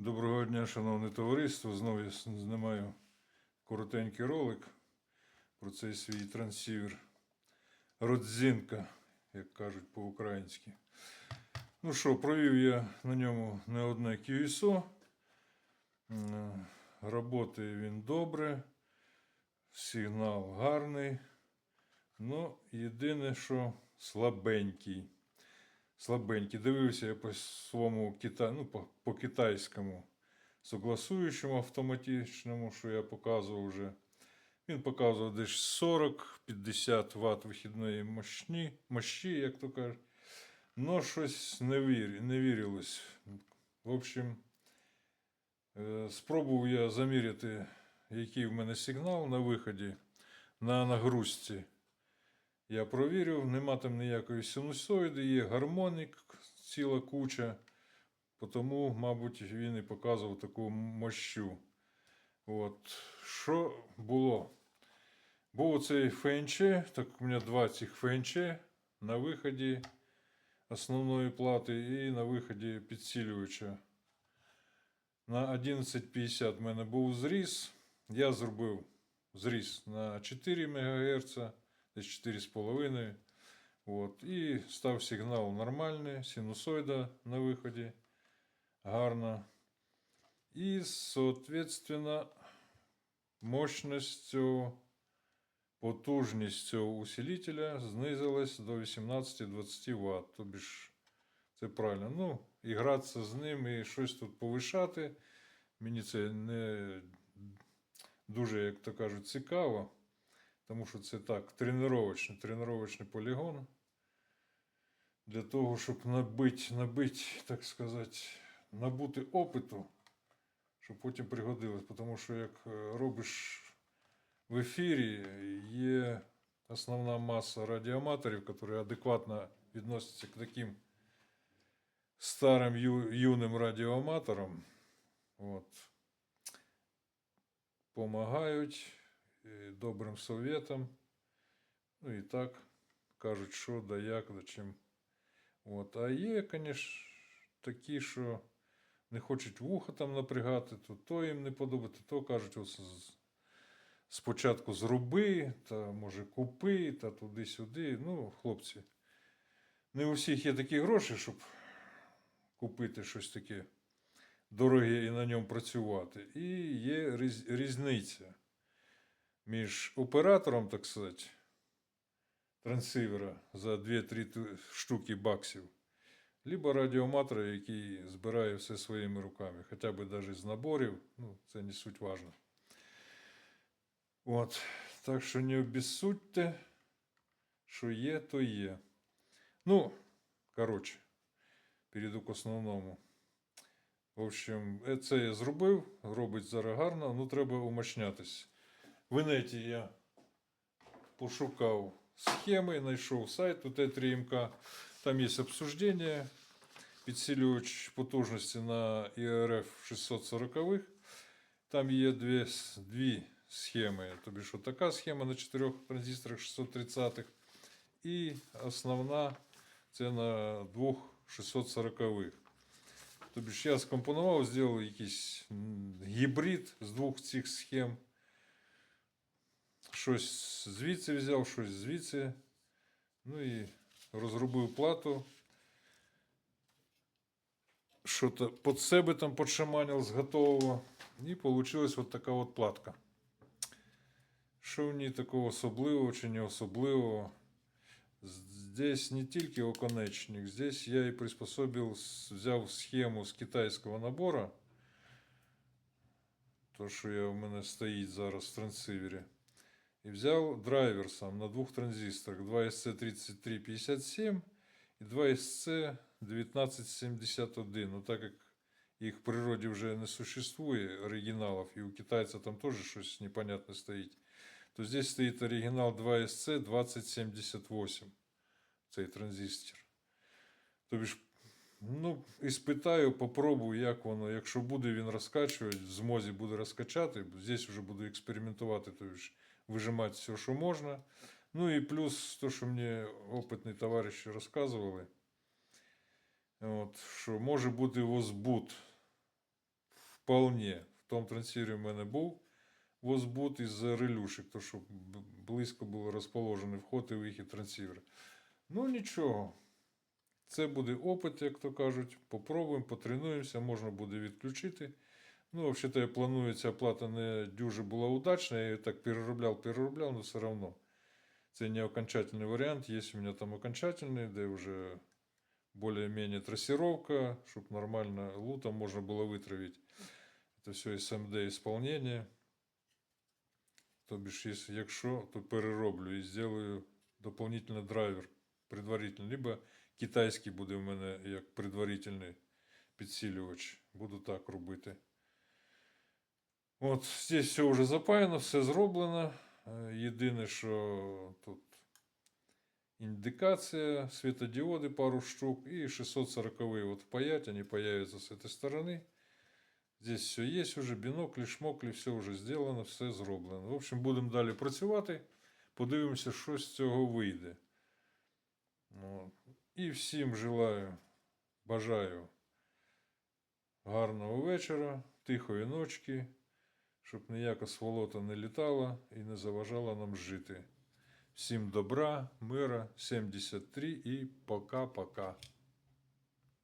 Доброго дня, шановне товариство. Знову я знімаю коротенький ролик про цей свій трансівер. Родзинка, як кажуть по-українськи. Ну що, провів я на ньому не одне QSO. М, Роботає він добре, сигнал гарний. Ну, єдине, що слабенький. Слабенький. Дивився я по своєму кита... ну, по, китайському согласуючому автоматичному, що я показував вже. Він показував десь 40-50 Вт вихідної мощні, мощі, як то кажуть. Ну, щось не, вір... не вірилось. В общем, е, спробував я заміряти, який в мене сигнал на виході на нагрузці. Я провірив, нема там ніякої синусоїди, є гармонік, ціла куча. Тому, мабуть, він і показував таку мощу. От. Що було? Був оцей ФНЧ, так у мене два цих ФНЧ на виході основної плати і на виході підсилювача. На 11.50 в мене був зріз. Я зробив зріз на 4 МГц, десь 4,5. От. І став сигнал нормальний, синусоїда на виході. Гарно. І, соответственно, потужність цього усилителя знизилась до 18-20 Вт. Тобі ж це правильно. Ну, і гратися з ним і щось тут повишати. Мені це не дуже, як то кажуть, цікаво. Тому що це так, тренувачний, тренувачний полігон. Для того, щоб набити, набити, так сказати, набути опиту, щоб потім пригодилось. Тому що як е, робиш в ефірі, є основна маса радіоаматорів, які адекватно відносяться к таким старим юним радіоаматорам. От. Помагають добрим советам. Ну і так кажуть, що да як, да чим. От. А є, звісно, такі, що не хочуть вуха там напрягати, то, то їм не подобається, то кажуть, ось спочатку зроби, та може купи, та туди-сюди. Ну, хлопці, не у всіх є такі гроші, щоб купити щось таке дороге і на ньому працювати. І є різ- різниця між оператором, так сказати, трансивера за 2-3 штуки баксів, либо радіоматора, який збирає все своїми руками, хоча б навіть з наборів, ну, це не суть важно. От. Так що не обіссудьте, що є, то є. Ну, коротше, перейду к основному. В общем, е, це я зробив, робить зараз гарно, ну треба умощнятись. В інеті я пошукав схеми, знайшов сайт у Т3МК. Там є обсуждення, підсилювач потужності на ІРФ 640. Там є дві, с- дві схеми. Тобі що така схема на 4 транзисторах 630 і основна це на двох 640. Тобі ж я скомпонував, зробив якийсь м, гібрид з двох цих схем. Щось звідси взяв, щось звідси. Ну і розробив плату. Що-то під себе там подшаманив з готового. І вийшла от така от платка. Що в ній такого особливого чи не особливого? Здесь не тільки оконечник, здесь я і приспособив, взяв схему з китайського набору. То, що я, в мене стоїть зараз в трансивері. І взяв драйвер сам на двох транзисторах 2SC3357 і 2SC1971. Ну, так як їх в природі вже не существує оригіналів, і у китайця там теж щось непонятне стоїть, то здесь стоїть оригінал 2SC 2078, цей транзистор. Тобі ж, ну, іспитаю, попробую, як воно. Якщо буде він розкачувати, в змозі буде розкачати, здесь вже буду експериментувати, тобі ж вижимати все, що можна. Ну і плюс то, що мені опитні товариші розказували, от, що може бути возбуд вполне. В тому трансівері в мене був возбут із релюшек, то що близько було розположений вход і вихід трансівера. Ну нічого. Це буде опит, як то кажуть. Попробуємо, потренуємося, можна буде відключити. Ну, взагалі, планується оплата не дуже була удачна, я її так переробляв, переробляв, але все одно. Це не окончательний варіант. Є у мене там окончательний, де вже более-менее трассировка, щоб нормально лутом можна було витравити. Це все SMD исполнение. Тобі ж, якщо- то перероблю і зроблю дополнительний драйвер предварительний, либо китайський буде в мене як предварительний підсилювач. Буду так робити. От, здесь все вже запаяно, все зроблено. Єдине, що тут індикація, світодіоди пару штук і 640 вот впаять, они появятся с этой стороны. Здесь все є уже, біноклі, шмоклі, все вже зроблено, все зроблено. В общем, будемо далі працювати. Подивимося, що з цього вийде. От. І всім желаю, бажаю гарного вечора, тихої ночки, щоб ніяка сволота не літала і не заважала нам жити. Всім добра, мира, 73 і пока-пока.